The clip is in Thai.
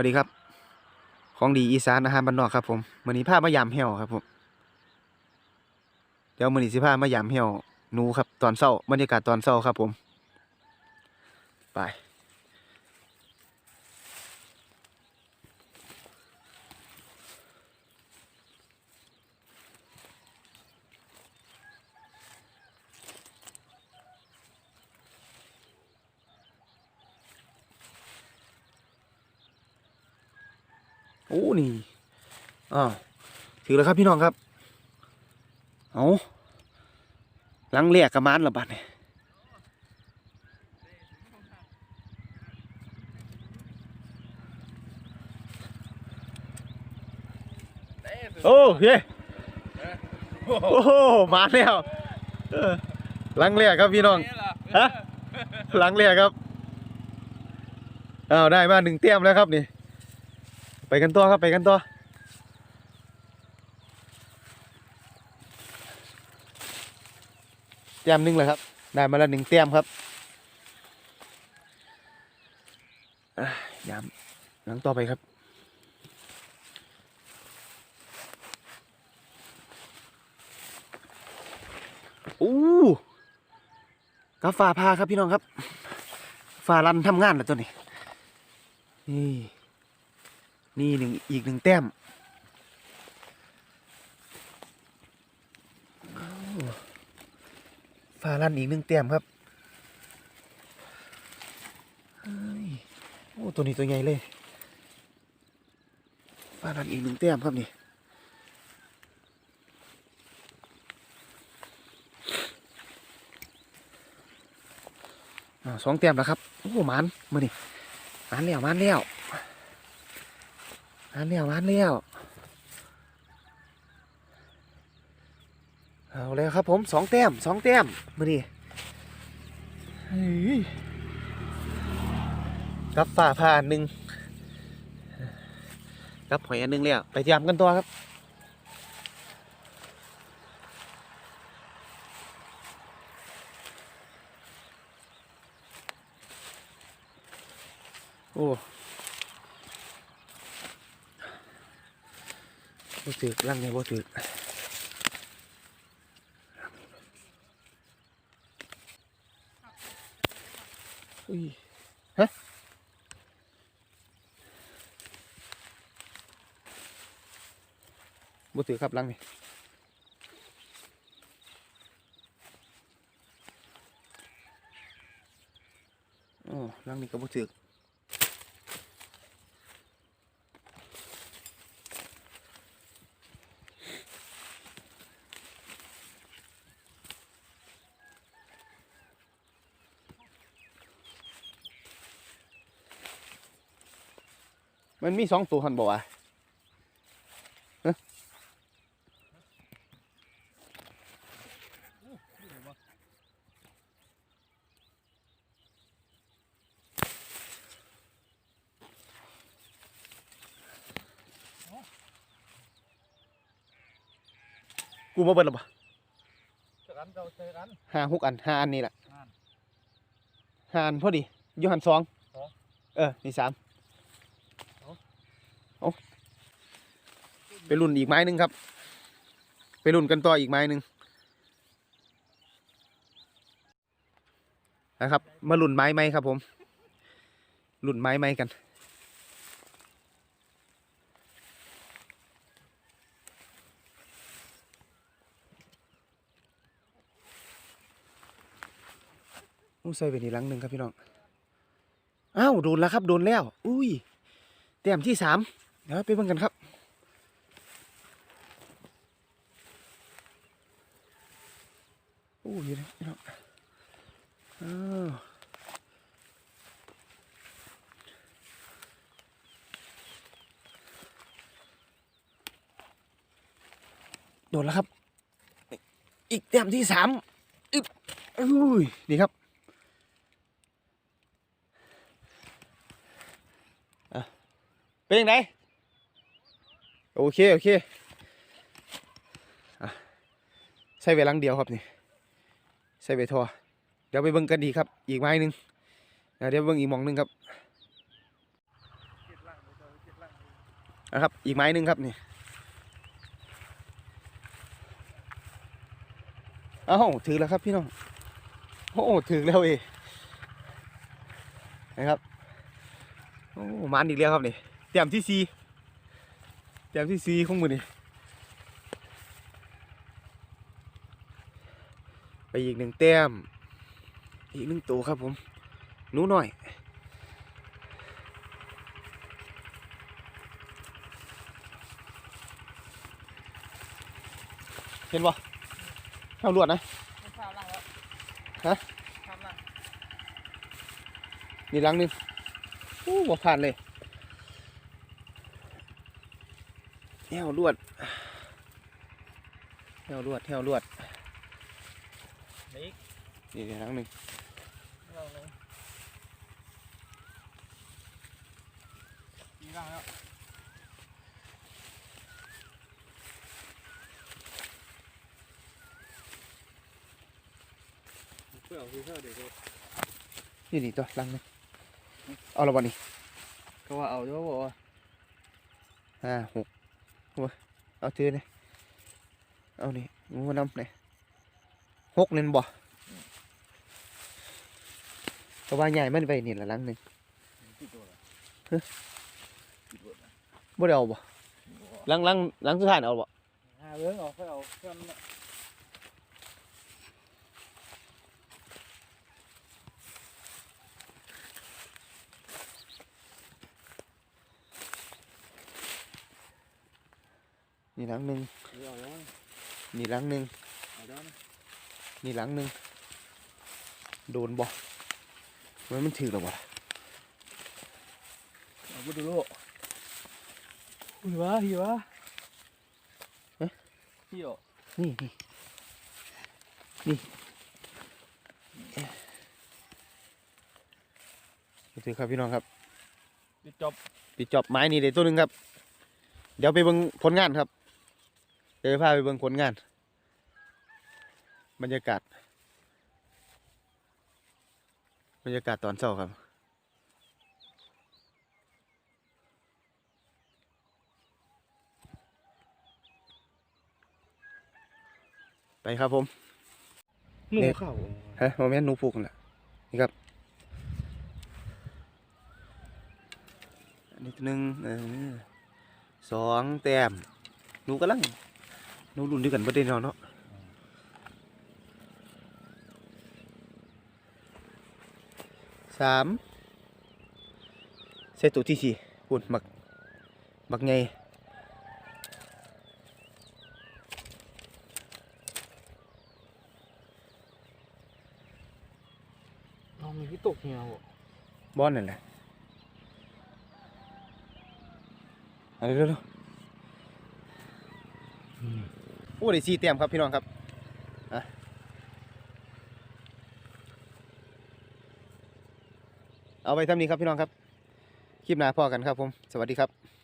วัสดีครับ ของดีอีสานอาหารบ้านนอกครับผมมือนี้พามายามเหี่ยวครับผมเดี๋ยวมือนี้สิพามายามเหี่ยวหนูครับตอนเศร้าบรรยากาศตอนเศร้าครับผม ไป โอ้นี่อ้าวถือแล้วครับพี่น้องครับ เอาลังเรียกกระมานและบัดเนี่ยโอ้เฮ้โอ้โหมาแล้วลังเรียกครับพี่น้องฮะลังเรียกครับอ้าวได้มาหนึ่งเตี้ยมแล้วครับนี่ ไปกันต่อครับไปกันต่อแต้มหนึ่งเลยครับ ได้มาแล้วหนึ่งแต้มครับยามหลังต่อไปครับอู้กาฟ้าพาครับพี่น้องครับฟ้ารันทำงานแล้วตัวนี้นี่ นี่หนึ่งอีกหนึ่งแต้มฟาลั่นอีกหนึ่งแต้มครับโอ้ตัวนี้ตัวใหญ่เลยฟ้าลั่นอีกหนึ่งแต้มครับนี่สองแต้มแล้วครับ โอ้หมันมานี่หมันแล้วหมันแล้ว มาแล้วมาแล้วเอาเลยครับผมสองแต้มสองแต้มมาดิกับฝ่าผ่านหนึ่งกับหอยอันหนึ่งแล้วไปเตรียมกันตัวครับโอ้ บ่ถึกลังนี่บ่ถึกอุ้ยฮะบ่ถึกครับลังนี่อ๋อลังนี่ก็บ่ถึก มันมีสองตัวหันบอกว่ากูมาเบิดหรอปะเจอกันเราเจอกันห้าหกอันห้าอันนี่แหละห้าอันห้าอันพอดีอยูหันสองสองเออนี่สามเอา เอาไปรุ่นอีกไม้หนึ่งครับ ไปรุ่นกันต่ออีกไม้หนึ่งนะครับ มารุ่นไม้ไหมครับผมรุ่นไม้ไหมกันอู้ใส่ไปนี่หลังหนึ่งครับพี่น้อง อ้าว โดนแล้วครับ โดนแล้ว อุ้ย แต้มที่สาม เดี๋ยวไปเบิ่งกันครับโอ้ยนะพี่น้องอ้าวโดนแล้วครับ อีกแต้มที่สามอึ๊บอุ้ยนี่ครับเป็นยังไง โอเค โอเคอใส่เวลังเดียวครับนี่ใส่เวทอเดี๋ยวไปเบิ่งกันดีครับ อีกไม้หนึ่งเดี๋ยวเบิ่งอีกมองหนึ่งครับนะครับ อีกไม้หนึ่งครับนี่เอ้าถือแล้วครับพี่น้องโอ้ถือแล้วเอนะครับโอ้มันอีกแล้วครับนี่เตรียมที่ซี เตรียมที่ซีของมือนี่ไปอีกหนึ่งแต้ม อีกหนึ่งตัวครับผมหนูหน่อย เห็นบ่เข้าลวดนะไม่ทราบล่างแล้วฮะทำล่างนี่หลังหนึงโอ้บ่ผ่านเลย แถวลวดแถวลวดแถวลวดนี่นี่หลังหนึ่งเราเลยมีล่างแล้วเพื่อเอาที่เท่าเดี๋ยวนี่นี่ตัวหลังหนึงเอาละบ่นี่ก็ว่าเอาเดี๋ยวบอกว่าห้าหก วเอาถือเนี่ยเอานี่งูน้ำเนี่ยหกเน้นบ่เพราะว่าใหญ่มันไปนี่ละลังหนึ่งติดตัวละฮะติดตัวละบ่ได้เอาบ่ลังลังลังสุดท้ายเอาบ่หาเรื่องเอาค่อยเอาเครื่องน่ นี่หลังหนึ่งเอาแล้วนี่หลังหนึ่งเอาแล้วนะนี่หลังหนึ่งโดนบ่มันมันถือหรอวะเอาไปดูโลกหิวะหิวะหิวนี่นี่นี่ถือครับพี่น้องครับปิดจบปิดจอบไม้นี่เดี๋ยวตัวหนึ่งครับ เดี๋ยวไปเบิ่งผลงานครับ เดี๋ยวพาไปเบิ่งผลงาน บรรยากาศ บรรยากาศตอนเช้าครับไปครับผม หนูเนี่ยเข่าฮะโมเมนต์หนูปลูกนั่นแหละนี่ครับอันนี้ตัวหนึ่งเออสองแต้มหนูกำลัง หนูรุ่นด้วยกันประเด็นเนาะสามเซตตัวที่สี่ปุ่นหมักหมักไงน้องมีที่ตกเหี่ยวบอลนั่นแหละเอะไรเร็วๆ โอ้ได้สี่เต็มครับพี่น้องครับเอาไปทำนี้ครับพี่น้องครับ คลิปหน้าพอกันครับผม สวัสดีครับ